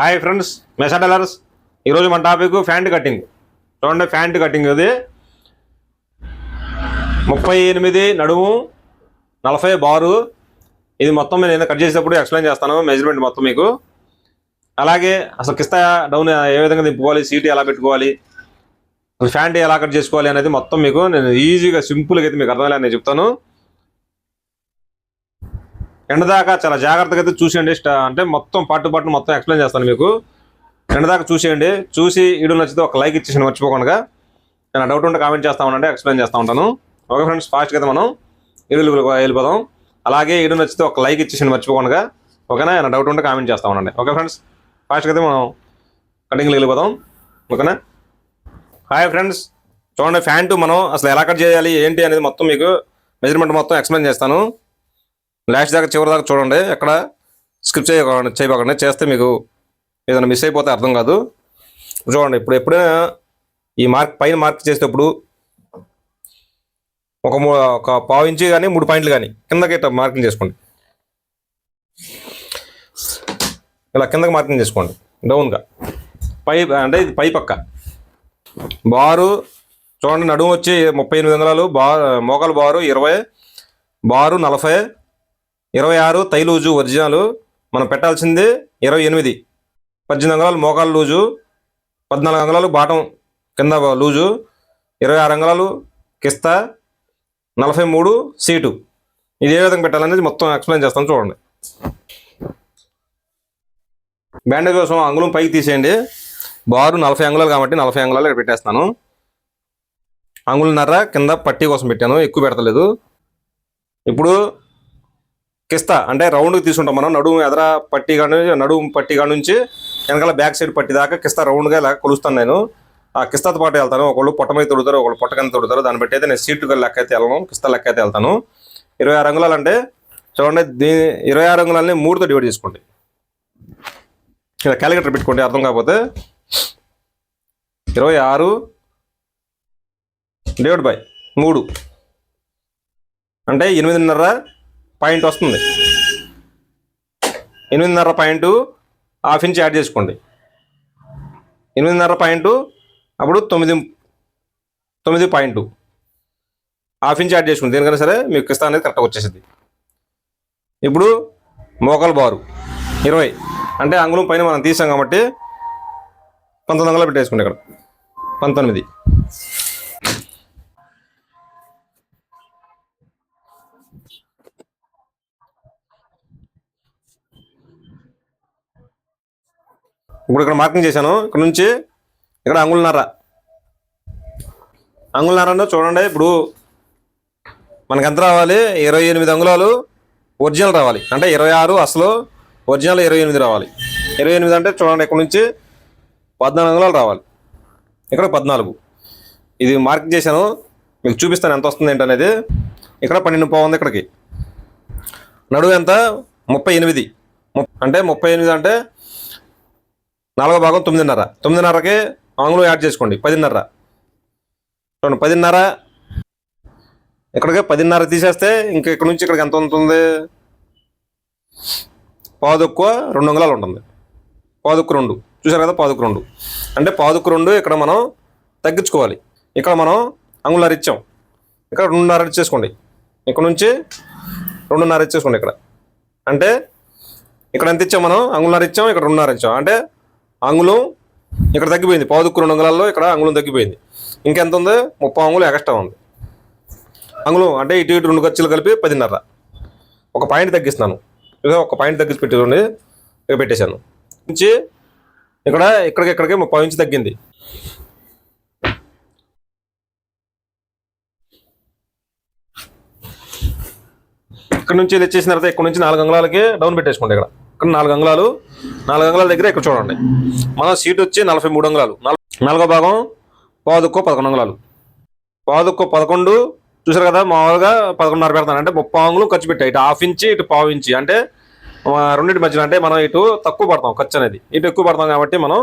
Hi friends మెసా tailors ఈరోజు మన topic pant cutting చూడండి ఫ్యాంట్ కటింగ్ ఇది. ముప్పై ఎనిమిది నడుము నలభై బారు. ఇది మొత్తం నేను కట్ చేసేటప్పుడు ఎక్స్ప్లెయిన్ చేస్తాను మెజర్మెంట్ మొత్తం మీకు. అలాగే అసలు కిస్తా డౌన్ ఏ విధంగా దింపుకోవాలి సీట్ ఎలా పెట్టుకోవాలి ఫ్యాంట్ ఎలా కట్ చేసుకోవాలి అనేది మొత్తం మీకు నేను ఈజీగా సింపుల్గా అయితే మీకు అర్థమయ్యేలా నేను చెప్తాను. ఎండ దాకా చాలా జాగ్రత్తగా అయితే చూసేయండి. అంటే మొత్తం పట్టు పట్టు మొత్తం ఎక్స్ప్లెయిన్ చేస్తాను మీకు. ఎండ దాకా చూసేయండి. చూసి వీడియో నచ్చితే ఒక లైక్ ఇచ్చేసి మర్చిపోకుండా. నేను డౌట్ ఉంటే కామెంట్ చేస్తా ఉండండి ఎక్స్ప్లెయిన్ చేస్తూ ఉంటాను. ఓకే ఫ్రెండ్స్ ఫాస్ట్గా అయితే మనం వీడియోలు వెళ్ళిపోదాం. అలాగే వీడియో నచ్చితే ఒక లైక్ ఇచ్చేసి మర్చిపోకుండా. ఓకేనా? ఏమైనా డౌట్ ఉంటే కామెంట్ చేస్తా ఉండండి. ఓకే ఫ్రెండ్స్ ఫాస్ట్గా అయితే మనం కటింగ్లో వెళ్ళిపోదాం. ఓకేనా? హాయ్ ఫ్రెండ్స్ చూడండి ఫ్యాంటు మనం అసలు ఎలా కట్ చేయాలి ఏంటి అనేది మొత్తం మీకు మెజర్మెంట్ మొత్తం ఎక్స్ప్లెయిన్ చేస్తాను. లాస్ట్ దాకా చివరి దాకా చూడండి. ఎక్కడ స్కిప్ చేయకండి చేయకండి చేస్తే మీకు ఏదైనా మిస్ అయిపోతే అర్థం కాదు. చూడండి ఇప్పుడు ఎప్పుడైనా ఈ మార్క్ పైన మార్క్ చేసేటప్పుడు ఒక మూ- ఒక పావు ఇంచు కానీ మూడు పాయింట్లు కానీ కిందకి మార్కింగ్ చేసుకోండి. ఇలా కిందకి మార్కింగ్ చేసుకోండి. డౌన్గా. పై అంటే ఇది పై పక్క. బారు చూడండి నడుము వచ్చి ముప్పై ఎనిమిది వందలు బారు మోకాలు బారు ఇరవై బారు నలభై ఇరవై ఆరు తై లూజు ఒరిజినల్. మనం పెట్టాల్సింది ఇరవై ఎనిమిది. పద్దెనిమిది అంగళాలు మోకాలు లూజు. పద్నాలుగు అంగళాలు బాటం కింద లూజు. ఇరవై ఆరు అంగళాలు కిస్తా. నలభై మూడు సీటు. ఇది ఏ విధంగా పెట్టాలనేది మొత్తం ఎక్స్ప్లెయిన్ చేస్తాను చూడండి. బ్యాండేజ్ కోసం అంగుళం పైకి తీసేయండి. బారు నలభై అంగుళాలు కాబట్టి నలభై అంగుళాలు ఇక్కడ పెట్టేస్తాను. అంగుళన్నర కింద పట్టీ కోసం పెట్టాను. ఎక్కువ పెడతలేదు ఇప్పుడు కిస్తా అంటే రౌండ్కి తీసుకుంటాం మనం. నడుము ఎదర పట్టి కాడ నుంచి నడుము పట్టి కాడ నుంచి వెనకాల బ్యాక్ సైడ్ పట్టి దాకా కిస్తా రౌండ్గా ఇలా కొలుస్తాను నేను. ఆ కిస్తాతో పాటు వెళ్తాను. ఒకళ్ళు పొట్టమై తొడుతారు ఒకళ్ళు పొట్టకని తొడుతారు దాన్ని బట్టి అయితే నేను సీటు లెక్క అయితే వెళ్ళను కిస్తా లెక్క అయితే వెళ్తాను. ఇరవై ఆరు అంగుళాలు అంటే చూడండి దీని ఇరవై ఆరు అంగుళాలని మూడుతో డివైడ్ చేసుకోండి. ఇలా క్యాలిక్యులేటర్ పెట్టుకోండి అర్థం కాకపోతే. ఇరవై ఆరు డివైడ్ బై మూడు. అంటే ఎనిమిదిన్నర పాయింట్ వస్తుంది. ఎనిమిదిన్నర పాయింట్ హాఫ్ ఇంచ్ యాడ్ చేసుకోండి. ఎనిమిదిన్నర పాయింట్ అప్పుడు తొమ్మిది తొమ్మిది పాయింట్. హాఫ్ ఇంచ్ యాడ్ చేసుకోండి దేనికైనా సరే మీకు కిస్తా అనేది కరెక్ట్గా వచ్చేసింది ఇప్పుడు మోకల్ బారు ఇరవై. అంటే అంగుళం పైన మనం తీసాం కాబట్టి పంతొమ్మిది అంగుళాలు పెట్టేసుకోండి ఇక్కడ. పంతొమ్మిది. ఇప్పుడు ఇక్కడ మార్కింగ్ చేశాను. ఇక్కడ నుంచి ఇక్కడ అంగుళన్నర అంగుళన్నర చూడండి. ఇప్పుడు మనకు ఎంత రావాలి? ఇరవై ఎనిమిది అంగుళాలు ఒరిజినల్ రావాలి. అంటే ఇరవై ఆరు అసలు ఒరిజినల్ ఇరవై ఎనిమిది రావాలి. ఇరవై ఎనిమిది అంటే చూడండి ఇక్కడ నుంచి పద్నాలుగు అంగుళాలు రావాలి. ఇక్కడ పద్నాలుగు. ఇది మార్కింగ్ చేశాను. మీకు చూపిస్తాను ఎంత వస్తుంది ఏంటనేది ఇక్కడ పన్నెండు పావు ఉంది ఇక్కడికి. నడువు ఎంత? ముప్పై ఎనిమిది. అంటే ముప్పై ఎనిమిది అంటే నాలుగో భాగం తొమ్మిదిన్నర. తొమ్మిదిన్నరకి ఆంగ్లం యాడ్ చేసుకోండి. పదిన్నర. చూడండి పదిన్నర. ఇక్కడికి పదిన్నర తీసేస్తే ఇంకా ఇక్కడ నుంచి ఇక్కడికి ఎంత ఉంటుంది? పాదుక్కువ రెండు అంగుళాలు ఉంటుంది. పాదుక్కు రెండు. చూసారు కదా పాదుక్కు రెండు. అంటే పాదుక్కు రెండు ఇక్కడ మనం తగ్గించుకోవాలి. ఇక్కడ మనం అంగుళారు ఇచ్చాం. ఇక్కడ రెండున్నర ఇచ్చేసుకోండి ఇక్కడ నుంచి రెండున్నర ఇచ్చేసుకోండి ఇక్కడ. అంటే ఇక్కడ ఎంత ఇచ్చాం మనం? అంగుళారు ఇచ్చాం ఇక్కడ రెండున్నర ఇచ్చాం. అంటే అంగుళం ఇక్కడ తగ్గిపోయింది. పావుదుక్కు రెండు అంగుళాల్లో ఇక్కడ అంగుళం తగ్గిపోయింది. ఇంకెంత ఉంది? ముప్పై అంగుళం ఎక్స్ట్రా ఉంది. అంగుళం అంటే ఇటు ఇటు రెండు ఖర్చులు కలిపి పదిన్నర. ఒక పాయింట్ తగ్గిస్తున్నాను. ఇక ఒక పాయింట్ తగ్గించి పెట్టుకోండి. ఇక పెట్టేశాను. నుంచి ఇక్కడ ఇక్కడికి ఇక్కడికి ముప్పై నుంచి తగ్గింది. ఇక్కడ నుంచి ఇది వచ్చేసిన తర్వాత ఇక్కడ నుంచి నాలుగు అంగుళాలకి డౌన్ పెట్టేసుకోండి ఇక్కడ. ఇక్కడ నాలుగు అంగుళాలు. నాలుగు అంగుళాల దగ్గర ఇక్కడ చూడండి. మన సీట్ వచ్చి నలభై మూడు అంగుళాలు. నాలుగో భాగం పాదుక్కో పదకొండు అంగుళాలు. పాదుక్కో పదకొండు చూసారు కదా మామూలుగా పదకొండున్నర పెడతాను. అంటే ముప్పై అంగులు ఖర్చు పెట్టాయి ఇటు హాఫ్ ఇంచి ఇటు పావు ఇంచి. అంటే రెండింటి మధ్యలో అంటే మనం ఇటు తక్కువ పడతాం ఖర్చు అనేది. ఇటు ఎక్కువ పడతాం కాబట్టి మనం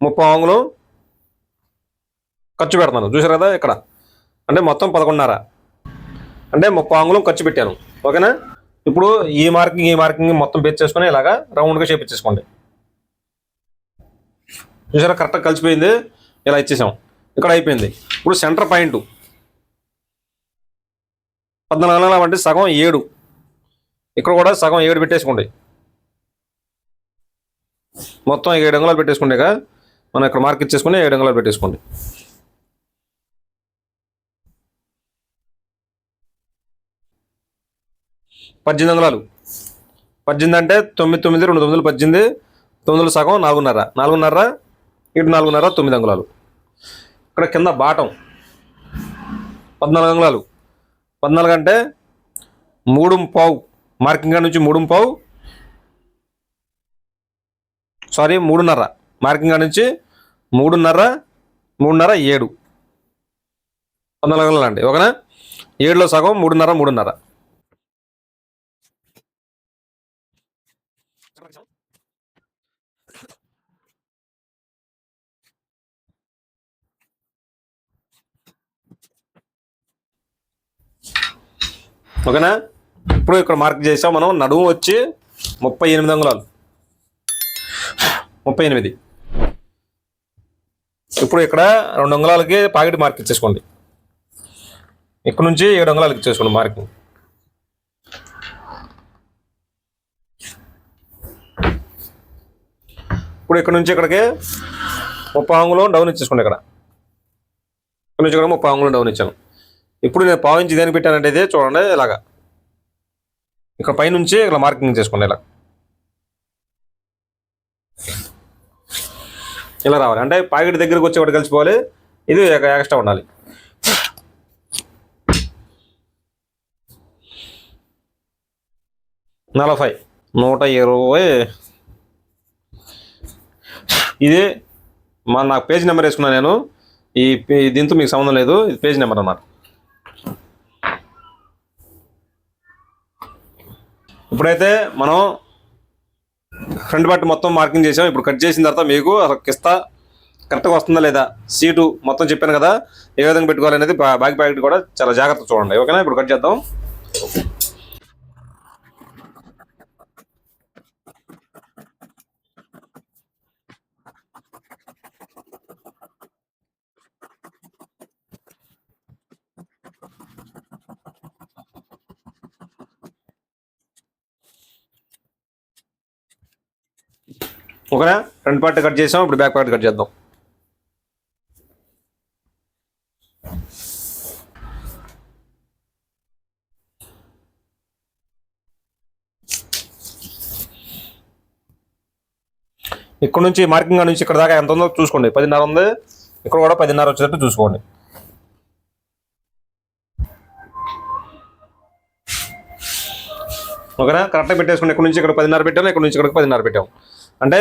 ముప్పై అంగులు ఖర్చు పెడతాను. చూసారు కదా ఇక్కడ. అంటే మొత్తం పదకొండున్నర. అంటే ముప్పై అంగుళం ఖర్చు పెట్టాను. ఓకేనా? ఇప్పుడు ఈ మార్కింగ్ ఈ మార్కింగ్ మొత్తం బేస్ చేసుకుని ఇలాగా రౌండ్గా చేపించేసుకోండి చూసారా కరెక్ట్గా కలిసిపోయింది. ఇలా ఇచ్చేసాం. ఇక్కడ అయిపోయింది. ఇప్పుడు సెంటర్ పాయింట్ పద్నాలుగు నెలల అంటే సగం ఏడు. ఇక్కడ కూడా సగం ఏడు పెట్టేసుకోండి. మొత్తం ఏడు అంగుళాలు పెట్టేసుకుంటే మనం ఇక్కడ మార్క్ ఇచ్చేసుకుని ఏడు అంగుళాలు పెట్టేసుకోండి. పద్దెనిమిది అంగుళాలు పద్దెనిమిది అంటే తొమ్మిది తొమ్మిది రెండు తొమ్మిది పద్దెనిమిది తొమ్మిదిలు సగం నాలుగున్నర. నాలుగున్నర ఇటు నాలుగున్నర తొమ్మిది అంగుళాలు. ఇక్కడ కింద బాటం. పద్నాలుగు అంగుళాలు. పద్నాలుగు అంటే మూడు పావు. మార్కింగ్ కాడ నుంచి మూడు పావు. సారీ మూడున్నర. మార్కింగ్ కాడ నుంచి మూడున్నర మూడున్నర ఏడు. పద్నాలుగు అంగుళాలు అండి. ఓకేనా? ఏడులో సగం మూడున్నర మూడున్నర. ఓకేనా? ఇప్పుడు ఇక్కడ మార్క్ చేసాం మనం. నడుము వచ్చి ముప్పై ఎనిమిది అంగుళాలు. ముప్పై ఎనిమిది. ఇప్పుడు ఇక్కడ రెండు అంగుళాలకి పాకెట్ మార్క్ ఇచ్చేసుకోండి. ఇక్కడ నుంచి ఏడు అంగుళాలకి ఇచ్చేసుకోండి మార్కింగ్ ఇప్పుడు ఇక్కడ నుంచి ఇక్కడికి ముప్పై అంగుళం డౌన్ ఇచ్చేసుకోండి ఇక్కడ. ఇక్కడ నుంచి ఇక్కడ ముప్పై అంగుళం డౌన్ ఇచ్చాను. ఇప్పుడు నేను పావించి దేనికి పెట్టానంటే ఇది చూడండి ఇలాగా. ఇక్కడ పైనుంచి ఇలా మార్కింగ్ చేసుకోండి ఇలా. ఇలా రావాలి. అంటే పాకెట్ దగ్గరకు వచ్చి ఒకటి కలిసిపోవాలి. ఇది ఎక్స్ట్రా ఉండాలి. నలభై. నూట ఇరవై. ఇది మా నాకు పేజ్ నెంబర్ వేసుకున్నాను నేను. ఈ పే- దీంతో మీకు సంబంధం లేదు. ఇది పేజ్ నెంబర్ అన్నమాట. ఇప్పుడైతే మనం ఫ్రంట్ పార్ట్ మొత్తం మార్కింగ్ చేసాం. ఇప్పుడు కట్ చేసిన తర్వాత మీకు అసలు కిస్తా కరెక్ట్గా వస్తుందా లేదా? సీటు మొత్తం చెప్పాను కదా ఏ విధంగా పెట్టుకోవాలనేది అనేది బ్యాగ్ ప్యాకెట్ కూడా చాలా జాగ్రత్త చూడండి. ఓకేనా? ఇప్పుడు కట్ చేద్దాం. ఓకేనా? ఫ్రంట్ పార్ట్ కట్ చేసాం ఇప్పుడు బ్యాక్ పార్ట్ కట్ చేద్దాం. ఇక్కడ నుంచి మార్కింగ్ నుంచి ఇక్కడ దాకా ఎంత ఉందో చూసుకోండి. పదిన్నర ఉంది. ఇక్కడ కూడా పదిన్నర వచ్చేటట్టు చూసుకోండి. ఓకేనా? కరెక్ట్గా పెట్టేసుకోండి. ఇక్కడ నుంచి ఇక్కడ పదిన్నర పెట్టాము ఇక్కడ నుంచి ఇక్కడ పదిన్నర పెట్టాము అంటే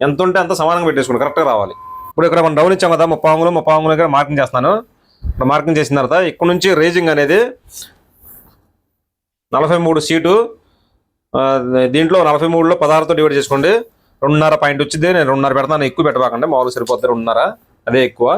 ఎంత ఉంటే అంత సమానంగా పెట్టేసుకోండి కరెక్ట్గా రావాలి. ఇప్పుడు ఇక్కడ మనం డౌన్ ఇచ్చాం కదా ముప్పై అంగులు ముప్పై అంగులు ఇక్కడ మార్కింగ్ చేస్తాను ఇక్కడ మార్కింగ్ చేసిన తర్వాత ఇక్కడ నుంచి రేజింగ్ అనేది నలభై మూడు సీటు దీంట్లో నలభై మూడులో పదహారుతో డివైడ్ చేసుకోండి. రెండున్నర పాయింట్ వచ్చింది నేను రెండున్నర పెడతాను ఎక్కువ పెట్టబాకండి మామూలు సరిపోతుంది రెండున్నర అదే ఎక్కువ.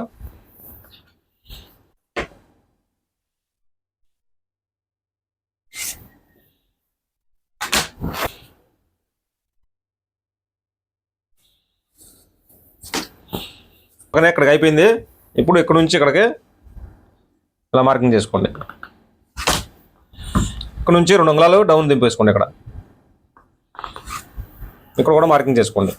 పక్కనే ఇక్కడికి అయిపోయింది. ఇప్పుడు ఇక్కడ నుంచి ఇక్కడికి ఇలా మార్కింగ్ చేసుకోండి. ఇక్కడ నుంచి రెండు అంగుళాలు డౌన్ దింపేసుకోండి ఇక్కడ. ఇక్కడ కూడా మార్కింగ్ చేసుకోండి.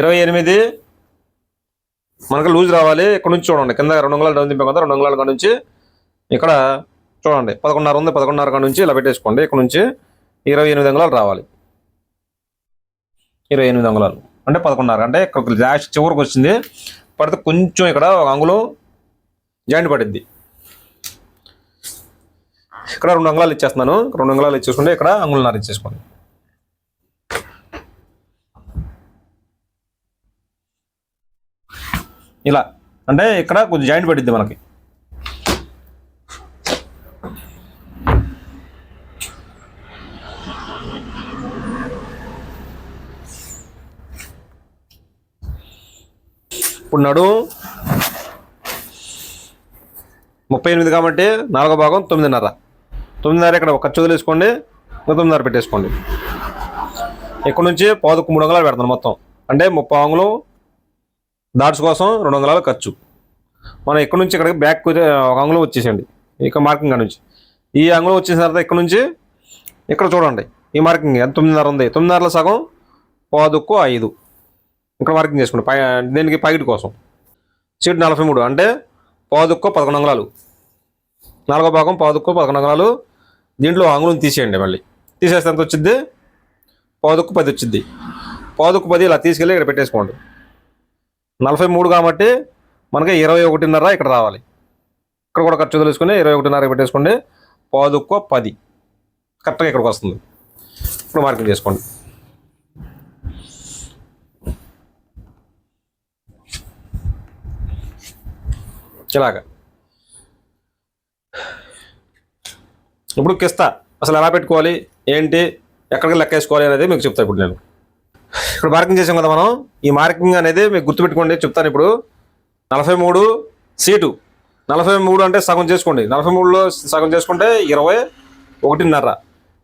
ఇరవై ఎనిమిది మనకు లూజ్ రావాలి. ఇక్కడ నుంచి చూడండి. కింద రెండు వందల డౌన్ దింపే కదా రెండు అంగుళాల కాడ నుంచి ఇక్కడ చూడండి. పదకొండున్నర ఉంది పదకొండున్నర నుంచి ఇలా పెట్టేసుకోండి. ఇక్కడ నుంచి ఇరవై ఎనిమిది అంగుళాలు రావాలి. ఇరవై ఎనిమిది అంగుళాలు. అంటే పదకొండున్నర. అంటే ఇక్కడ లాస్ట్ చివరికి వచ్చింది. పడితే కొంచెం ఇక్కడ ఒక అంగుళం జాయింట్ పడిద్ది. ఇక్కడ రెండు అంగుళాలు ఇచ్చేస్తున్నాను. రెండు అంగుళాలు ఇచ్చేసుకుంటే ఇక్కడ అంగుళన్నర ఇచ్చేసుకోండి. ఇలా. అంటే ఇక్కడ కొంచెం జాయింట్ పడిద్ది మనకి. ఇప్పుడు నడు ముప్పై ఎనిమిది కాబట్టి నాలుగో భాగం తొమ్మిదిన్నర. తొమ్మిదిన్నర ఇక్కడ ఒక ఖర్చు వదిలేసుకోండి ఇంకా తొమ్మిదిన్నర పెట్టేసుకోండి. ఇక్కడ నుంచి పాదుకు మూడు వందలు పెడతాను మొత్తం. అంటే ముప్పై అంగుళం దాట్స్ కోసం రెండు వందల ఖర్చు. మనం ఇక్కడ నుంచి ఇక్కడికి బ్యాక్ ఒక అంగుళం వచ్చేసేయండి. ఇక మార్కింగ్ కాడ నుంచి. ఈ అంగుళం వచ్చేసిన తర్వాత ఇక్కడ నుంచి ఇక్కడ చూడండి. ఈ మార్కింగ్ ఎంత తొమ్మిదిన్నర ఉంది. తొమ్మిదిన్నరలో సగం పాదుకు ఐదు. ఇక్కడ వర్కింగ్ చేసుకోండి పై దీనికి? ప్యాకెట్ కోసం. సీట్ నలభై మూడు. అంటే పాదుక్కో పదకొండు అంగుళాలు నాలుగో భాగం పాదుక్కో పదకొండు అంగుళాలు దీంట్లో అంగుళం తీసేయండి మళ్ళీ. తీసేస్తే ఎంత వచ్చింది పాదుక్కు పది వచ్చింది పాదుక్కు పది ఇలా తీసుకెళ్ళి ఇక్కడ పెట్టేసుకోండి. నలభై మూడు కాబట్టి మనకి ఇరవై ఒకటిన్నర ఇక్కడ రావాలి. ఇక్కడ కూడా ఖర్చు తెలుసుకుని ఇరవై ఒకటిన్నర పెట్టేసుకోండి. పాదుక్కో పది. కరెక్ట్గా ఇక్కడికి వస్తుంది. ఇప్పుడు మార్కింగ్ చేసుకోండి. ఇలాగా. ఇప్పుడు కిస్తా అసలు ఎలా పెట్టుకోవాలి? ఏంటి? ఎక్కడికి లెక్కేసుకోవాలి అనేది మీకు చెప్తాను ఇప్పుడు నేను. ఇప్పుడు మార్కింగ్ చేసాం కదా మనం. ఈ మార్కింగ్ అనేది మీకు గుర్తుపెట్టుకోండి చెప్తాను ఇప్పుడు. నలభై మూడు సీటు. నలభై మూడు అంటే సగం చేసుకోండి. నలభై మూడులో సగం చేసుకుంటే ఇరవై ఒకటిన్నర.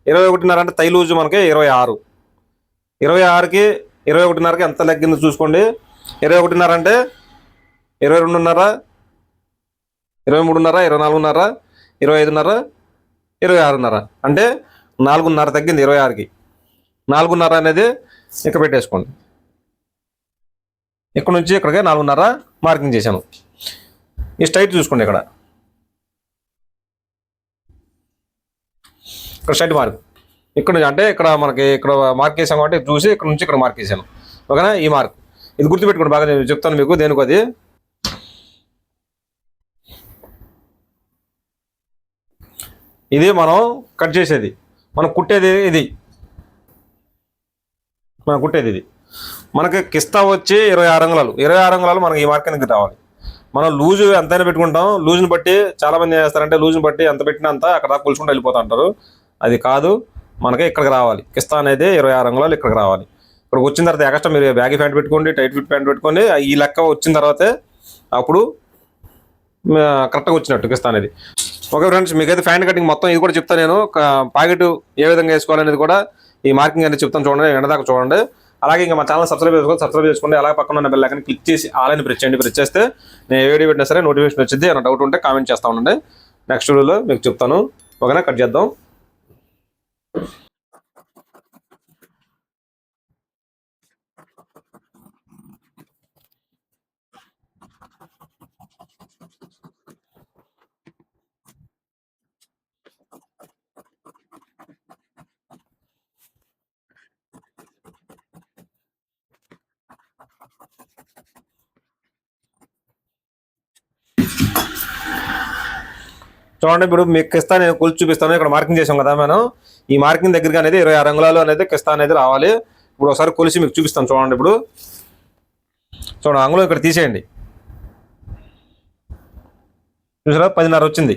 ఇరవై ఒకటిన్నర అంటే తైలూజు మనకి ఇరవై ఆరు. ఇరవై ఆరుకి ఇరవై ఒకటిన్నరకి ఎంత లెగ్గిందో చూసుకోండి. ఇరవై ఒకటిన్నర అంటే ఇరవై రెండున్నర ఇరవై మూడున్నర ఇరవై నాలుగున్నర ఇరవై ఐదున్నర ఇరవై ఆరున్నర. అంటే నాలుగున్నర తగ్గింది ఇరవై ఆరుకి. నాలుగున్నర అనేది ఇక్కడ పెట్టేసుకోండి. ఇక్కడ నుంచి ఇక్కడికి నాలుగున్నర మార్కింగ్ చేశాను. ఈ స్ట్రైట్ చూసుకోండి ఇక్కడ. ఇక్కడ స్ట్రైట్ మార్క్. ఇక్కడ నుంచి అంటే ఇక్కడ మనకి ఇక్కడ మార్క్ చేసాం కాబట్టి చూసి ఇక్కడ నుంచి ఇక్కడ మార్క్ చేశాను. ఓకేనా? ఈ మార్క్. ఇది గుర్తుపెట్టుకోండి బాగా నేను చెప్తాను మీకు దేనికి అది. ఇది మనం కట్ చేసేది. మనం కుట్టేది ఇది. మనం కుట్టేది ఇది. మనకి కిస్తా వచ్చి ఇరవై ఆరు అంగుళాలు. ఇరవై ఆరు అంగుళాలు మనకి ఈ మార్కెట్కి రావాలి. మనం లూజు ఎంతైనా పెట్టుకుంటాం. లూజుని బట్టి చాలామంది ఏం చేస్తారంటే లూజుని బట్టి ఎంత పెట్టినా అంత అక్కడ దాకా కొలుచుకుంటూ వెళ్ళిపోతా అంటారు. అది కాదు మనకి ఇక్కడికి రావాలి. కిస్తా అనేది ఇరవై ఆరు అంగుళాలు ఇక్కడికి రావాలి. ఇక్కడికి వచ్చిన తర్వాత ఎక్స్ట్రా మీరు బ్యాగీ ప్యాంట్ పెట్టుకోండి టైట్ ఫిట్ ప్యాంట్ పెట్టుకోండి. ఈ లెక్క వచ్చిన తర్వాతే అప్పుడు కరెక్ట్గా వచ్చినట్టు కిస్తా అనేది. ఓకే ఫ్రెండ్స్ మీకైతే ఫ్యాన్ కటింగ్ మొత్తం ఇది కూడా చెప్తాను నేను. ప్యాకెట్ ఏ విధంగా వేసుకోవాలనేది కూడా ఈ మార్కింగ్ అనేది చెప్తాను చూడండి ఎండదాకా చూడండి. అలాగే ఇంకా మా ఛానల్ సబ్స్క్రైబ్ చేసుకోండి సబ్స్క్రైబ్ చేసుకోండి. అలాగే పక్కన ఉన్న బెల్ ఐకాన్ క్లిక్ చేసి ఆలని ప్రెస్ చేయండి. ప్రెస్ చేస్తే నేను ఏ వీడియో పెట్టినా సరే నోటిఫికేషన్ వచ్చింది ఏమైనా డౌట్ ఉంటే కామెంట్ చేస్తా ఉండండి. నెక్స్ట్ వీడియోలో మీకు చెప్తాను. ఓకేనా? కట్ చేద్దాం. చూడండి ఇప్పుడు మీకు కిస్తా నేను కొలిచి చూపిస్తాను. ఇక్కడ మార్కింగ్ చేసాం కదా మనం. ఈ మార్కింగ్ దగ్గరగా అనేది ఇరవై ఆరు అంగుళాలు అనేది కిస్తా అనేది రావాలి. ఇప్పుడు ఒకసారి కొలిసి మీకు చూపిస్తాను చూడండి ఇప్పుడు. చూడండి అంగుళం ఇక్కడ తీసేయండి. చూసారా? పదిన్నర వచ్చింది.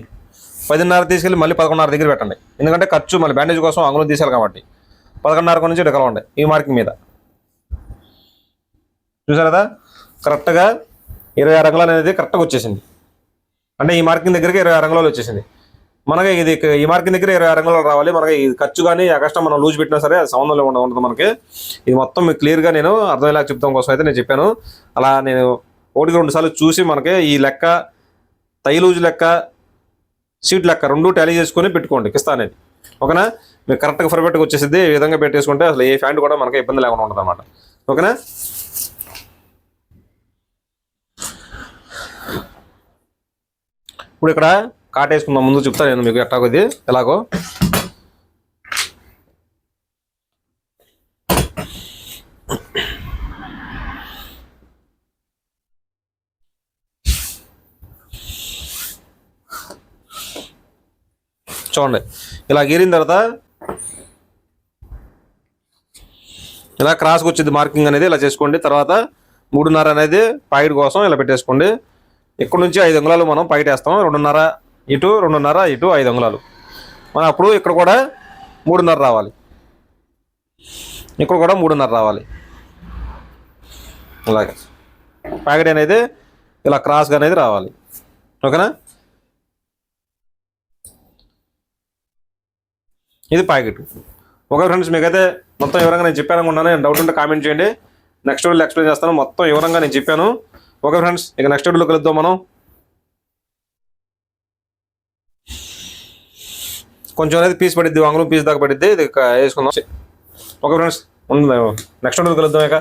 పదిన్నర తీసుకెళ్ళి మళ్ళీ పదకొండున్నర దగ్గర పెట్టండి. ఎందుకంటే ఖర్చు మళ్ళీ బ్యాండేజ్ కోసం అంగుళం తీసేయాలి కాబట్టి. పదకొండున్నర నుంచి ఇక్కడ కలవండి ఈ మార్కింగ్ మీద. చూసారు? కదా కరెక్ట్గా ఇరవై ఆరు అంగుళాలు అనేది కరెక్ట్గా వచ్చేసింది. అంటే ఈ మార్కింగ్ దగ్గరికి ఇరవై ఆరు అంగుళాలు వచ్చేసింది. మనకి ఇది ఈ మార్కింగ్ దగ్గర ఇరవై ఆరు రావాలి. మనకి ఇది ఖర్చు కానీ ఎక్స్ట్రా మనం లూజ్ పెట్టినా సరే అది సంబంధంలో ఉండదు మనకి. ఇది మొత్తం మీకు క్లియర్గా నేను అర్థమయ్యేలా చెప్తాం కోసం అయితే నేను చెప్పాను. అలా నేను ఒకటికి రెండు సార్లు చూసి మనకి ఈ లెక్క తై లూజ్ లెక్క సీట్ లెక్క రెండు టాలీ చేసుకొని పెట్టుకోండి. కిస్తానేది ఓకేనా? మీకు కరెక్ట్గా పర్ఫెక్ట్గా వచ్చేసింది ఈ విధంగా పెట్టేసుకుంటే అసలు ఏ ఫ్యాంట్ కూడా మనకి ఇబ్బంది లేకుండా ఉంటుంది అనమాట ఓకేనా? ఇప్పుడు ఇక్కడ కాటేసుకుందాం. ముందు చెప్తా నేను మీకు ఎట్టాగో ఇది. ఎలాగో? చూడండి. ఇలా గీరిన తర్వాత ఇలా క్రాస్కి వచ్చింది మార్కింగ్ అనేది. ఇలా చేసుకోండి. తర్వాత మూడున్నర అనేది పాకెట్ కోసం ఇలా పెట్టేసుకోండి. ఇక్కడ నుంచి ఐదు అంగుళాలు మనం పైటేస్తాం రెండున్నర ఇటు రెండున్నర ఇటు ఐదు అంగుళాలు. మనం అప్పుడు ఇక్కడ కూడా మూడున్నర రావాలి. ఇక్కడ కూడా మూడున్నర రావాలి. అలాగే. ప్యాకెట్ అనేది ఇలా క్రాస్గా అనేది రావాలి. ఓకేనా? ఇది ప్యాకెట్. ఓకే ఫ్రెండ్స్ మీకైతే మొత్తం వివరంగా నేను చెప్పాను అనుకున్నాను డౌట్ ఉంటే కామెంట్ చేయండి. నెక్స్ట్ వీడియోలో ఎక్స్ప్లెయిన్ చేస్తాను. మొత్తం వివరంగా నేను చెప్పాను. ఓకే ఫ్రెండ్స్ ఇక నెక్స్ట్ వీడియోలో కలుద్దాం మనం. కొంచెం అనేది పీస్ పడిద్ది వంగలు పీస్ దాకా పడిద్ది ఇది వేసుకుందాం. ఓకే ఫ్రెండ్స్ ఉంది? నెక్స్ట్ వీడియోలో కలుద్దాం ఇక.